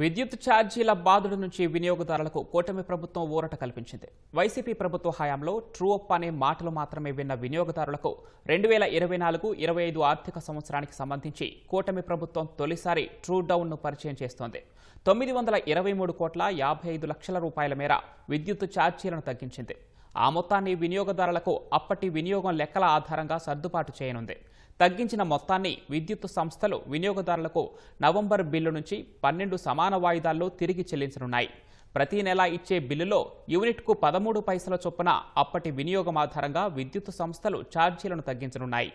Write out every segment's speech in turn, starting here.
విద్యుత్ ఛార్జీల బాధుడు నుంచి వినియోగదారులకు కూటమి ప్రభుత్వం ఊరట కల్పించింది. వైసీపీ ప్రభుత్వ హయాంలో ట్రూ అప్ అనే మాటలు మాత్రమే విన్న వినియోగదారులకు రెండు వేల ఇరవై నాలుగు ఇరవై ఐదు ఆర్థిక సంవత్సరానికి సంబంధించి కూటమి ప్రభుత్వం తొలిసారి ట్రూ డౌన్ను పరిచయం చేస్తోంది. తొమ్మిది వందల ఇరవై మూడు కోట్ల యాభై ఐదు లక్షల రూపాయల మేర విద్యుత్ ఛార్జీలను తగ్గించింది. ఆ మొత్తాన్ని వినియోగదారులకు అప్పటి వినియోగం లెక్కల ఆధారంగా సర్దుబాటు చేయనుంది. తగ్గించిన మొత్తాన్ని విద్యుత్ సంస్థలు వినియోగదారులకు నవంబర్ బిల్లు నుంచి పన్నెండు సమాన వాయిదాల్లో తిరిగి చెల్లించనున్నాయి. ప్రతి నెల ఇచ్చే బిల్లులో యూనిట్కు పదమూడు పైసల చొప్పున అప్పటి వినియోగం ఆధారంగా విద్యుత్ సంస్థలు ఛార్జీలను తగ్గించనున్నాయి.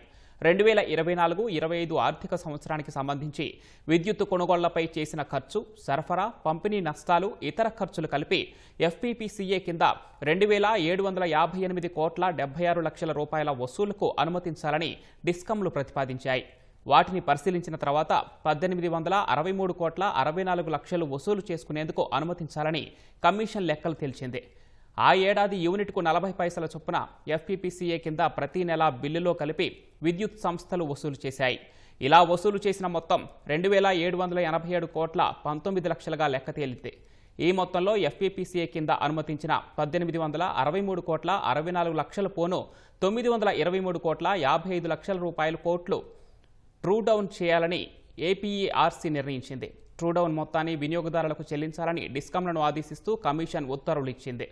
రెండు వేల ఇరవై నాలుగు ఇరవై ఐదు ఆర్థిక సంవత్సరానికి సంబంధించి విద్యుత్ కొనుగోళ్ళపై చేసిన ఖర్చు సరఫరా పంపిణీ నష్టాలు ఇతర ఖర్చులు కలిపి ఎఫ్పీపీసీఏ కింద రెండు వేల ఏడు వందల యాభై ఎనిమిది కోట్ల డెబ్బై ఆరు లక్షల రూపాయల వసూలుకు అనుమతించాలని డిస్కంలు ప్రతిపాదించాయి. వాటిని పరిశీలించిన తర్వాత పద్దెనిమిది వందల అరవై మూడు కోట్ల అరవై నాలుగు లక్షలు వసూలు చేసుకునేందుకు అనుమతించాలని కమిషన్ లెక్కలు తేల్చింది. ఆ ఏడాది యూనిట్కు నలభై పైసల చొప్పున ఎఫ్పీపీసీఏ కింద ప్రతి నెల బిల్లులో కలిపి విద్యుత్ సంస్థలు వసూలు చేశాయి. ఇలా వసూలు చేసిన మొత్తం రెండు వేల ఏడు వందల ఎనభై ఏడు కోట్ల పంతొమ్మిది లక్షలుగా లెక్క తేలింది. ఈ మొత్తంలో ఎఫ్పీపీసీఏ కింద అనుమతించిన పద్దెనిమిది వందల అరవై మూడు కోట్ల అరవై నాలుగు లక్షల పోను తొమ్మిది వందల ఇరవై మూడు కోట్ల యాభై ఐదు లక్షల రూపాయల కోట్లు ట్రూ డౌన్ చేయాలని ఏపీఈఆర్సీ నిర్ణయించింది. ట్రూ డౌన్ మొత్తాన్ని వినియోగదారులకు చెల్లించాలని డిస్కంలను ఆదేశిస్తూ కమిషన్ ఉత్తర్వులు ఇచ్చింది.